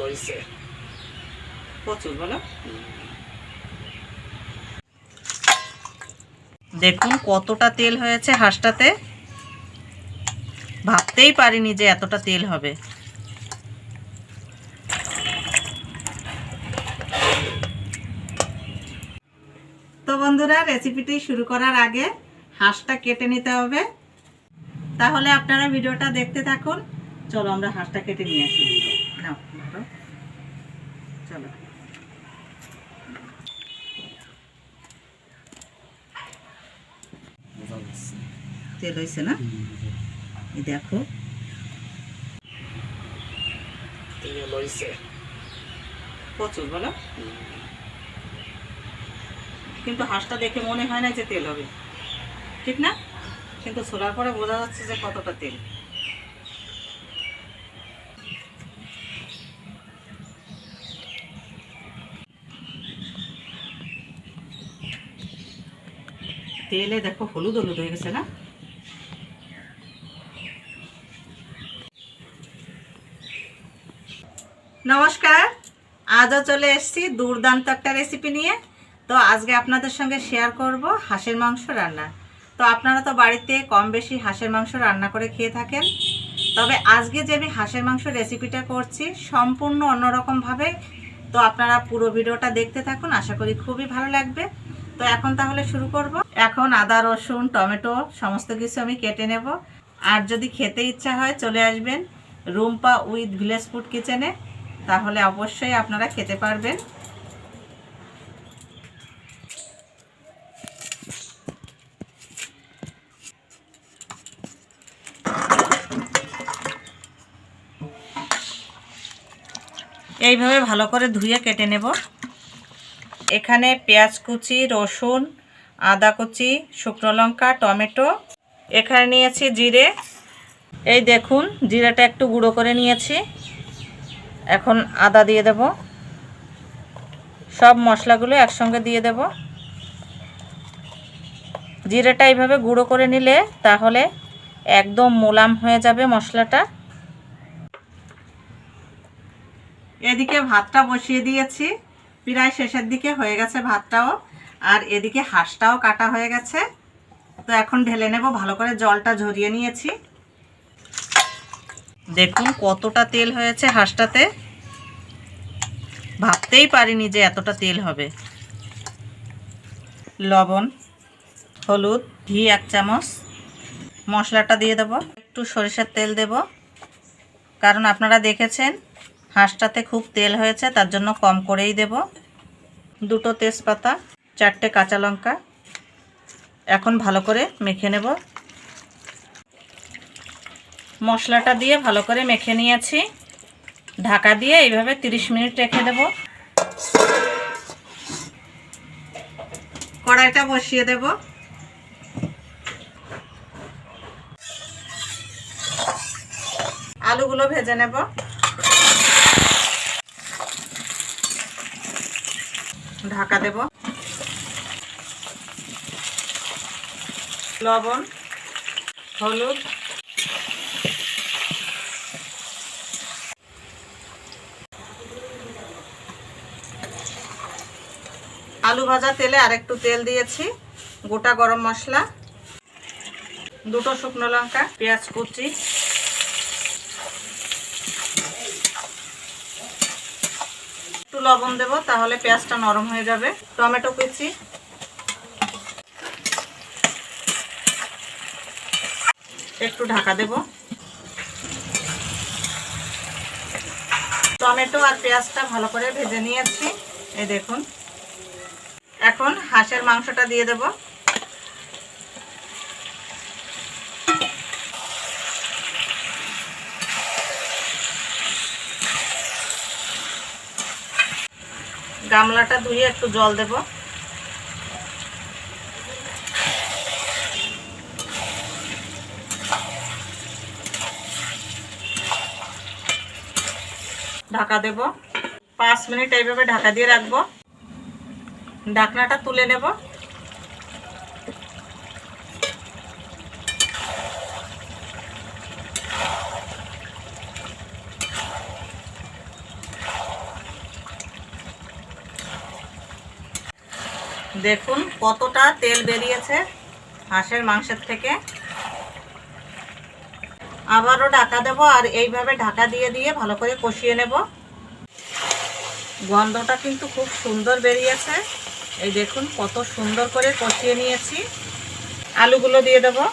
হয়েছে প্রচুর দেখুন কতটা তেল হয়েছে হাঁসটাতে। ভাবতেই পারিনি যে এতটা তেল হবে। তো বন্ধুরা রেসিপিটি শুরু করার আগে হাঁসটা কেটে নিতে হবে। তাহলে আপনারা ভিডিওটা দেখতে থাকুন। চলো আমরা হাঁসটা কেটে নিয়ে আসি। তেল হয়েছে না? এই দেখো। প্রচুর বলো। কিন্তু হাঁসটা দেখে মনে হয় না যে তেল হবে। ঠিক না? কিন্তু ছোলার পরে বোঝা যাচ্ছে যে কতটা তেল। তেলে দেখো হলুদ হলুদ হয়ে গেছে না? নমস্কার। আজও চলে এসেছি দুর্দান্ত একটা রেসিপি নিয়ে। তো আজকে আপনাদের সঙ্গে শেয়ার করব হাঁসের মাংস রান্না। তো আপনারা তো বাড়িতে কম বেশি হাঁসের মাংস রান্না করে খেয়ে থাকেন। তবে আজকে যে আমি হাঁসের মাংস রেসিপিটা করছি সম্পূর্ণ অন্যরকমভাবে তো আপনারা পুরো ভিডিওটা দেখতে থাকুন, আশা করি খুবই ভালো লাগবে। তো এখন তাহলে শুরু করব। এখন আদা, রসুন, টমেটো, সমস্ত কিছু আমি কেটে নেব। আর যদি খেতে ইচ্ছা হয় চলে আসবেন রুম্পা উইথ ভিলেজ ফুড কিচেনে। তাহলে অবশ্যই আপনারা খেতে পারবেন। এইভাবে ভালো করে ধুয়ে কেটে নেব। এখানে পেঁয়াজ কুচি, রসুন, আদা কুচি, শুকনো লঙ্কা, টমেটো। এখানে নিয়েছি জিরে। এই দেখুন, জিরাটা একটু গুঁড়ো করে নিয়েছি। এখন আদা দিয়ে দেব। সব মশলাগুলো একসঙ্গে দিয়ে দেব। জিরেটা এইভাবে গুঁড়ো করে নিলে তাহলে একদম মোলাম হয়ে যাবে মশলাটা। এদিকে ভাতটা বসিয়ে দিয়েছি। প্রায় শেষের দিকে হয়ে গেছে ভাতটাও। আর এদিকে হাঁসটাও কাটা হয়ে গেছে। তো এখন ঢেলে নেব, ভালো করে জলটা ঝরিয়ে নিয়েছি। দেখুন কতটা তেল হয়েছে হাঁসটাতে। ভাবতেই পারিনি যে এতটা তেল হবে। লবণ, হলুদ, ঘি এক চামচ। মশলাটা দিয়ে দেব। একটু সরিষার তেল দেব। কারণ আপনারা দেখেছেন, হাঁসটাতে খুব তেল হয়েছে, তার জন্য কম করেই দেব। দুটো তেজপাতা, চারটে কাঁচা লঙ্কা। এখন ভালো করে মেখে নেব। মশলাটা দিয়ে ভালো করে মেখে নিয়েছি। ঢাকা দিয়ে এইভাবে 30 মিনিট রেখে দেব। কড়াইটা বসিয়ে দেব। আলুগুলো ভেজে নেব। ঢাকা দেব। লবণ, হলুদ আলু ভাজা তেলে আরেকটু তেল দিয়েছি, গোটা গরম মশলা, দুটো শুকনো লঙ্কা, পেঁয়াজ কুচি। একটু লবণ দেব, তাহলে পেঁয়াজটা নরম হয়ে যাবে। টমেটো কুচি। একটু ঢাকা দেব। টমেটো আর পেঁয়াজটা ভালো করে ভেজে নিয়েছি। এই দেখুন। এখন হাঁসের মাংসটা দিয়ে দেব। গামলাটা ধুয়ে একটু জল দেব। ঢাকা দেব। পাঁচ মিনিট এইভাবে ঢাকা দিয়ে রাখব। ডাকনাটা তুলে নেব। দেখুন কতটা তেল বেরিয়েছে হাঁসের মাংসের থেকে। আবারও ঢাকা দেব আর এইভাবে ঢাকা দিয়ে দিয়ে ভালো করে কষিয়ে নেব। গন্ধটা কিন্তু খুব সুন্দর বেরিয়েছে। এই দেখুন, কত সুন্দর করে কষিয়ে নিয়েছি। আলুগুলো দিয়ে দেবো।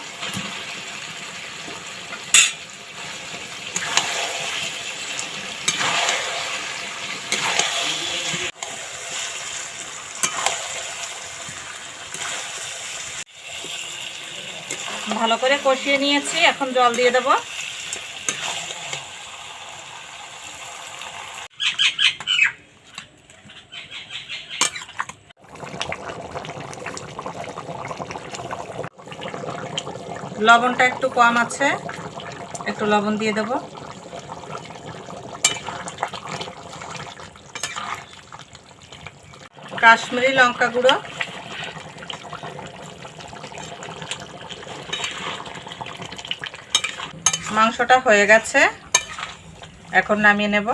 ভালো করে কষিয়ে নিয়েছি, এখন জল দিয়ে দেবো। লবণটা একটু কম আছে। একটু লবণ দিয়ে দেবো। কাশ্মীরি লঙ্কা গুঁড়ো। মাংসটা হয়ে গেছে। এখন নামিয়ে নেব।